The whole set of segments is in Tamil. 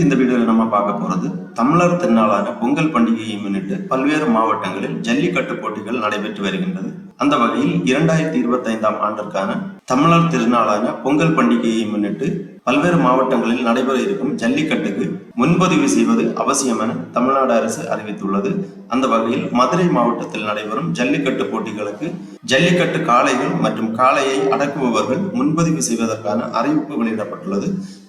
இன்றைக்கு இந்த வீடியோவில் நம்ம பார்க்க போறது தமிழர் திருநாளான பொங்கல் பண்டிகையை முன்னிட்டு பல்வேறு மாவட்டங்களில் ஜல்லிக்கட்டு போட்டிகள் நடைபெற்று வருகின்றது. அந்த வகையில் இரண்டாயிரத்தி இருபத்தி ஐந்தாம் ஆண்டிற்கான தமிழர் திருநாளான பொங்கல் பண்டிகையை முன்னிட்டு பல்வேறு மாவட்டங்களில் நடைபெற இருக்கும் ஜல்லிக்கட்டுக்கு முன்பதிவு செய்வது அவசியம் என தமிழ்நாடு அரசு அறிவித்துள்ளது. அந்த வகையில் மதுரை மாவட்டத்தில் நடைபெறும் ஜல்லிக்கட்டு போட்டிகளுக்கு ஜல்லிக்கட்டு காளைகள் மற்றும் காளையை அடக்குபவர்கள் முன்பதிவு செய்வதற்கான அறிவிப்பு வெளியிடப்பட்டுள்ளது.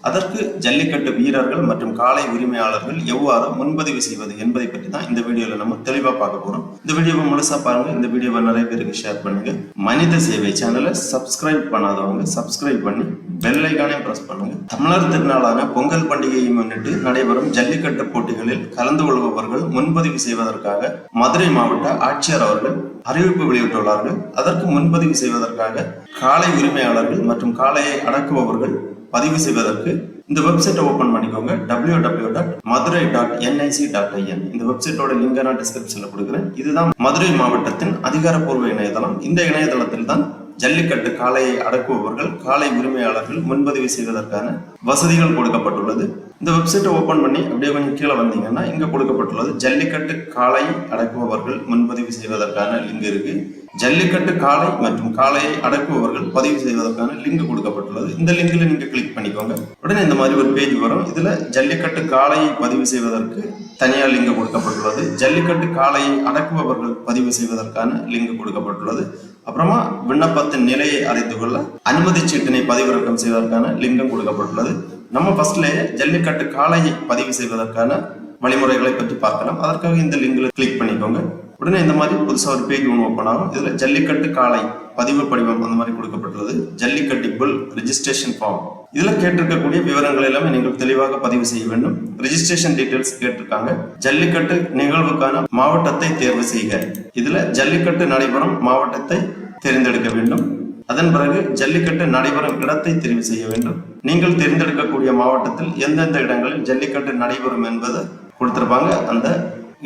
அதற்கு ஜல்லிக்கட்டு வீரர்கள் மற்றும் காளை உரிமையாளர்கள் எவ்வாறு முன்பதிவு செய்வது என்பதை பற்றி தான் இந்த வீடியோல நம்ம தெளிவா பார்க்க போறோம். இந்த வீடியோவை முழுசா பாருங்க. இந்த வீடியோவை நிறைய பேருக்கு ஷேர் பண்ணுங்க. மனித சேவை சேனலை சப்ஸ்கிரைப் பண்ணாதவங்க சப்ஸ்கிரைப் பண்ணி பெல் ஐக்கானே பிரஸ் பண்ணுங்க. தமிழர் திருநாளான பொங்கல் பண்டிகையை முன்னிட்டு நடைபெறும் ஜல்லிக்கட்டு போட்டிகளில் கலந்து கொள்பவர்கள் முன்பதிவு செய்வதற்காக மதுரை மாவட்ட ஆட்சியர் அவர்கள் அறிவிப்பு வெளியிட்டுள்ளார்கள். அதற்கு முன்பதிவு செய்வதற்காக காளை உரிமையாளர்கள் மற்றும் காளையை அடக்குபவர்கள் பதிவு செய்வதற்கு இந்த வெப்சைட்டை ஓபன் பண்ணிக்கோங்க. W W dot Madurai dot NIC dot IN இந்த வெப்சைட்டோட லிங்கை நான் டிஸ்கிரிப்ஷன்ல கொடுக்குறேன். இதுதான் மதுரை மாவட்டத்தின் அதிகாரப்பூர்வ இணையதளம். இந்த இணையதளத்தில் தான் ஜல்லிக்கட்டு காளையை அடக்குபவர்கள் காளை உரிமையாளர்கள் முன்பதிவு செய்வதற்கான வசதிகள் கொடுக்கப்பட்டுள்ளது. இந்த வெப்சைட்டை ஓபன் பண்ணி அப்படியே கொஞ்சம் கீழே வந்தீங்கன்னா இங்க கொடுக்கப்பட்டுள்ளது. ஜல்லிக்கட்டு காளை அடக்குபவர்கள் முன்பதிவு செய்வதற்கான லிங்க் இருக்கு. ஜல்லிக்கட்டு காளை மற்றும் காளையை அடக்குபவர்கள் பதிவு செய்வதற்கான லிங்க் கொடுக்கப்பட்டுள்ளது. இந்த லிங்க்ல நீங்க கிளிக் பண்ணிக்கோங்க. உடனே இந்த மாதிரி ஒரு பேஜ் வரும். இதுல ஜல்லிக்கட்டு காளையை பதிவு செய்வதற்கு தனியா லிங்க் கொடுக்கப்பட்டுள்ளது. ஜல்லிக்கட்டு காளையை அடக்குபவர்கள் பதிவு செய்வதற்கான லிங்க் கொடுக்கப்பட்டுள்ளது. அப்புறமா விண்ணப்பத்தின் நிலையை அறிந்து கொள்ள அனுமதி சீட்டினை பதிவிறக்கம் செய்வதற்கான லிங்கம் கொடுக்கப்பட்டுள்ளது. நம்ம ஃபர்ஸ்ட்லேயே ஜல்லிக்கட்டு காளையை பதிவு செய்வதற்கான வழிமுறைகளை பற்றி பார்க்கலாம். அதற்காக இந்த லிங்க்ல கிளிக் பண்ணிக்கோங்க. உடனே இந்த மாதிரி புதுசாக ஒரு பேஜ் ஒன்று ஓப்பன் ஆகும். இதில் ஜல்லிக்கட்டு காளை பதிவு படிவம் அந்த மாதிரி கொடுக்கப்பட்டுள்ளது. ஜல்லிக்கட்டு புல் ரெஜிஸ்ட்ரேஷன் ஃபார்ம் இதில் கேட்டிருக்கக்கூடிய விவரங்கள் எல்லாமே நீங்கள் தெளிவாக பதிவு செய்ய வேண்டும். ரிஜிஸ்ட்ரேஷன் டீடைல்ஸ் கேட்டிருக்காங்க. ஜல்லிக்கட்டு நிகழ்வுக்கான மாவட்டத்தை தேர்வு செய்க. இதுல ஜல்லிக்கட்டு நடைபெறும் மாவட்டத்தை தேர்ந்தெடுக்க வேண்டும். அதன் பிறகு ஜல்லிக்கட்டு நடைபெறும் இடத்தை தெரிவு செய்ய வேண்டும். நீங்கள் தேர்ந்தெடுக்கக்கூடிய மாவட்டத்தில் எந்தெந்த இடங்களில் ஜல்லிக்கட்டு நடைபெறும் என்பதை கொடுத்திருப்பாங்க. அந்த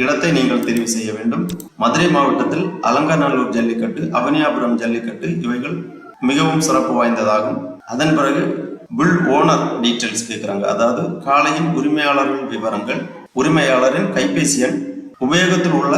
இடத்தை நீங்கள் தெரிவு செய்ய வேண்டும். மதுரை மாவட்டத்தில் அலங்காநல்லூர் ஜல்லிக்கட்டு அவனியாபுரம் ஜல்லிக்கட்டு இவைகள் மிகவும் சிறப்பு வாய்ந்ததாகும். அதன் பிறகு புல் ஓனர் டீட்டெயில்ஸ் கேட்குறாங்க அதாவது காளையின் உரிமையாளரின் விவரங்கள் உரிமையாளரின் கைபேசி எண் உபயோகத்தில் உள்ள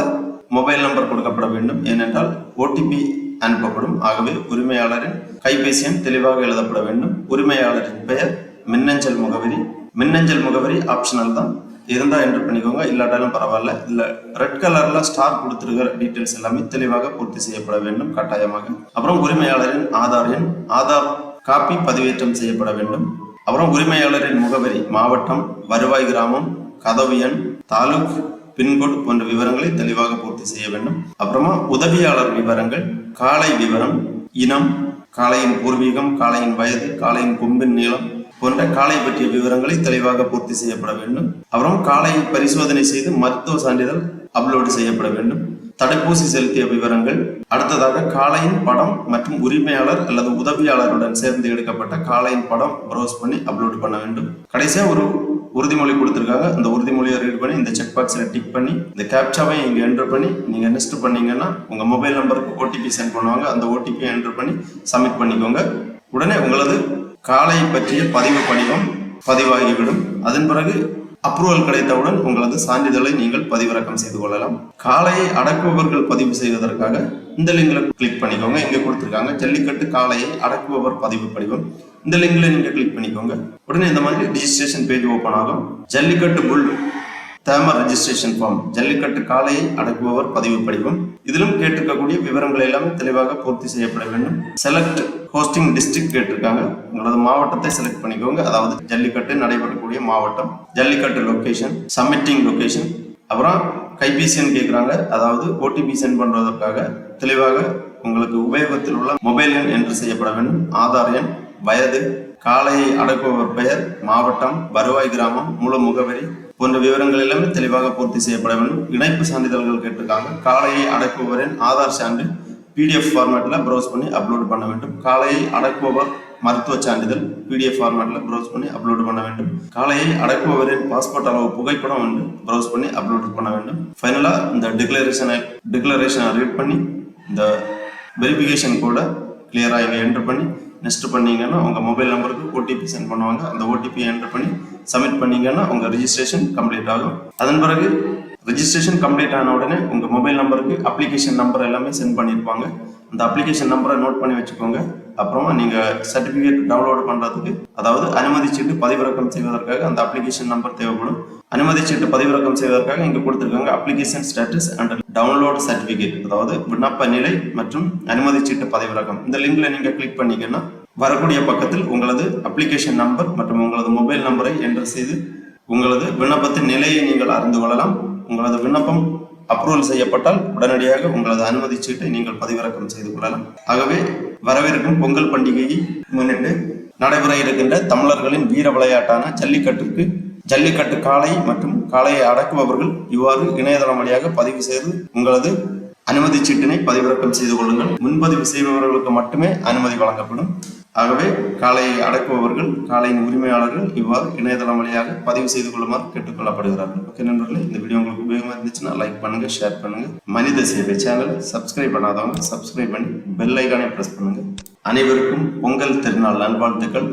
மொபைல் நம்பர் கொடுக்கப்பட வேண்டும். ஏனென்றால் ஓடிபி அனுப்பப்படும். ஆகவே உரிமையாளரின் கைபேசி எண் தெளிவாக எழுதப்பட வேண்டும். உரிமையாளரின் பெயர் மின்னஞ்சல் முகவரி. மின்னஞ்சல் முகவரி ஆப்ஷனல் தான். இருந்தால் என்று பண்ணிக்கோங்க. இல்லாட்டாலும் பரவாயில்ல. இல்லை ரெட் கலரில் ஸ்டார் கொடுத்துருக்கிற டீட்டெயில்ஸ் எல்லாமே தெளிவாக பூர்த்தி செய்யப்பட வேண்டும். கட்டாயமாக. அப்புறம் உரிமையாளரின் ஆதார் எண். ஆதார் காப்பி பதிவேற்றம் செய்யப்பட வேண்டும். அப்புறம் உரிமையாளரின் முகவரி மாவட்டம் வருவாய் கிராமம் கதவு எண் தாலுக் பின்கோடு போன்ற விவரங்களை தெளிவாக பூர்த்தி செய்ய வேண்டும். அப்புறமா உதவியாளர் விவரங்கள் காலை விவரம் இனம் காளையின் பூர்வீகம் காளையின் வயது காளையின் கொம்பின் நீளம் போன்ற காளை பற்றிய விவரங்களை தெளிவாக பூர்த்தி செய்யப்பட வேண்டும். அப்புறம் காளையை பரிசோதனை செய்து மருத்துவ சான்றிதழ் அப்லோடு செய்யப்பட வேண்டும். தடுப்பூசி செலுத்திய விவரங்கள் அடுத்ததாக காளையின் படம் மற்றும் உரிமையாளர் அல்லது உதவியாளருடன் சேர்ந்து எடுக்கப்பட்ட காளையின் படம் ப்ரௌஸ் பண்ணி அப்லோட் பண்ண வேண்டும். கடைசியாக ஒரு உறுதிமொழி கொடுத்துருக்காங்க. அந்த உறுதிமொழியை ரீட் பண்ணி இந்த செக் பாக்ஸில் டிக் பண்ணி இந்த கேப்சாவை இங்கே என்டர் பண்ணி நீங்கள் நெக்ஸ்ட் பண்ணீங்கன்னா உங்கள் மொபைல் நம்பருக்கு ஓடிபி சென்ட் பண்ணுவாங்க. அந்த ஓடிபியை என்டர் பண்ணி சப்மிட் பண்ணிக்கோங்க. உடனே உங்களது காலை பற்றிய பதிவு படிவம் பதிவாகிவிடும். அதன் பிறகு அப்ரூவல் கிடைத்தவுடன் உங்களது சான்றிதழை நீங்கள் பதிவிறக்கம் செய்து கொள்ளலாம். காளையை அடக்குபவர்கள் பதிவு செய்வதற்காக இந்த லிங்கில் கிளிக் பண்ணிக்கோங்க. இங்கே கொடுத்துருக்காங்க ஜல்லிக்கட்டு காளையை அடக்குபவர் பதிவு படிவம். இந்த லிங்கில் நீங்கள் கிளிக் பண்ணிக்கோங்க. உடனே இந்த மாதிரி ரிஜிஸ்ட்ரேஷன் பேஜ் ஓப்பன் ஆகும். Jallikattu bull tamer registration form jallikattu காளையை அடக்குபவர் பதிவு படிவம். இதிலும் கேட்டிருக்கக்கூடிய விவரங்கள் எல்லாமே தெளிவாக பூர்த்தி செய்யப்பட வேண்டும். செலக்ட் ஹோஸ்டிங் டிஸ்ட்ரிக்ட் கேட்டிருக்காங்க. உங்களது மாவட்டத்தை செலக்ட் பண்ணிக்கோங்க. அதாவது ஜல்லிக்கட்டு நடைபெறக்கூடிய மாவட்டம் ஜல்லிக்கட்டு லொக்கேஷன் சப்மிட்டிங் லொக்கேஷன் அப்புறம் கைபேசின்னு கேட்குறாங்க அதாவது ஓடிபி சென்ட் பண்ணுறதற்காக தெளிவாக உங்களுக்கு உபயோகத்தில் உள்ள மொபைல் எண் என்று செய்யப்பட வேண்டும். ஆதார் எண் வயது காலையை அடக்குபவர் பெயர் மாவட்டம் வருவாய் கிராமம் முழு முகவரி போன்ற விவரங்கள் எல்லாமே தெளிவாக பூர்த்தி செய்யப்பட வேண்டும். இணைப்பு சான்றிதழ்கள் கேட்டிருக்காங்க. காலையை அடக்குபவரின் ஆதார் சான்று பிடிஎஃப் ஃபார்மேட்டில் ப்ரௌஸ் பண்ணி அப்லோட் பண்ண வேண்டும். காலையை அடக்குபவர் மருத்துவ சான்றிதழ் பிடிஎஃப் ஃபார்மேட்டில் ப்ரௌஸ் பண்ணி அப்லோட் பண்ண வேண்டும். காலையை அடக்குபவரின் பாஸ்போர்ட் அளவு புகைப்படம் வந்து ப்ரௌஸ் பண்ணி அப்லோட் பண்ண வேண்டும். ஃபைனலாக இந்த டிக்ளரேஷனை டிக்ளரேஷனை ரீட் பண்ணி இந்த வெரிஃபிகேஷன் கூட கிளியராக இங்கே என்ட்ரு பண்ணி நெக்ஸ்ட் பண்ணீங்கன்னா உங்கள் மொபைல் நம்பருக்கு ஓடிபி சென்ட் பண்ணுவாங்க. அந்த ஓடிபி என்ட்ரு பண்ணி சப்மிட் பண்ணீங்கன்னா உங்கள் ரிஜிஸ்ட்ரேஷன் கம்ப்ளீட் ஆகும். அதன் பிறகு ரிஜிஸ்ட்ரேஷன் கம்ப்ளீட் ஆன உடனே உங்கள் மொபைல் நம்பருக்கு அப்ளிகேஷன் நம்பர் எல்லாமே சென்ட் பண்ணியிருப்பாங்க அந்த அப்ளிகேஷன் நம்பரை நோட் பண்ணி வச்சுக்கோங்க. அப்புறமா நீங்கள் சர்டிஃபிகேட் டவுன்லோட் பண்ணுறதுக்கு அதாவது அனுமதி சீட்டு பதிவிறக்கம் செய்வதற்காக அந்த அப்ளிகேஷன் நம்பர் தேவைப்படும். அனுமதி சீட்டு பதிவிறக்கம் செய்வதற்காக இங்கே கொடுத்துருக்காங்க application status and download certificate அதாவது விண்ணப்ப நிலை மற்றும் அனுமதி சீட்டு பதிவிறக்கம். இந்த லிங்கில் நீங்கள் கிளிக் பண்ணீங்கன்னா வரக்கூடிய பக்கத்தில் உங்களது அப்ளிகேஷன் நம்பர் மற்றும் உங்களது மொபைல் நம்பரை என்டர் செய்து உங்களது விண்ணப்பத்தின் நிலையை நீங்கள் அறிந்து கொள்ளலாம். உங்களது விண்ணப்பம் அப்ரூவல் செய்யப்பட்டால் உடனடியாக உங்களது அனுமதி சீட்டை நீங்கள் பதிவிறக்கம் செய்து கொள்ளலாம். ஆகவே வரவிருக்கும் பொங்கல் பண்டிகையை முன்னிட்டு நடைபெற இருக்கின்ற தமிழர்களின் வீர விளையாட்டான ஜல்லிக்கட்டுக்கு ஜல்லிக்கட்டு காளை மற்றும் காளையை அடக்குபவர்கள் இவ்வாறு இணையதளம் வழியாக பதிவு செய்து உங்களது அனுமதி சீட்டினை பதிவிறக்கம் செய்து கொள்ளுங்கள். முன்பதிவு செய்பவர்களுக்கு மட்டுமே அனுமதி வழங்கப்படும். ஆகவே காளையை அடக்குபவர்கள் காளையின் உரிமையாளர்கள் இவ்வாறு இணையதளம் வழியாக பதிவு செய்து கொள்ளுமாறு கேட்டுக்கொள்ளப்படுகிறார்கள். ஓகே நண்பர்களே இந்த வீடியோ உங்களுக்கு உபயோகமாக இருந்துச்சுன்னா லைக் பண்ணுங்க ஷேர் பண்ணுங்க. மனித சேவை சேனல் சப்ஸ்கிரைப் பண்ணாதவங்க சப்ஸ்கிரைப் பண்ணி பெல் ஐக்கானை ப்ரெஸ் பண்ணுங்க. அனைவருக்கும் பொங்கல் திருநாள் நல்வாழ்த்துக்கள்.